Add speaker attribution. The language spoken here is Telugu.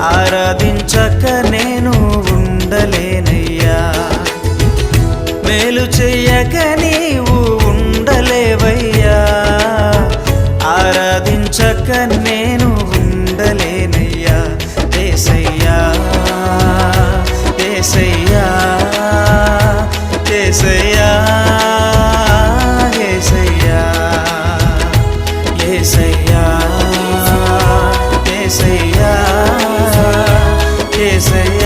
Speaker 1: ఆరాధించక నేను ఉండలేనయ్యా. మేలు చెయ్యక నీవు ఉండలేవయ్యా. ఆరాధించక నేను ఉండలేనయ్యా. దేశయ్యా దేశయ్యా దేశయ్యా ఏసయ్యా ఏసయ్యా.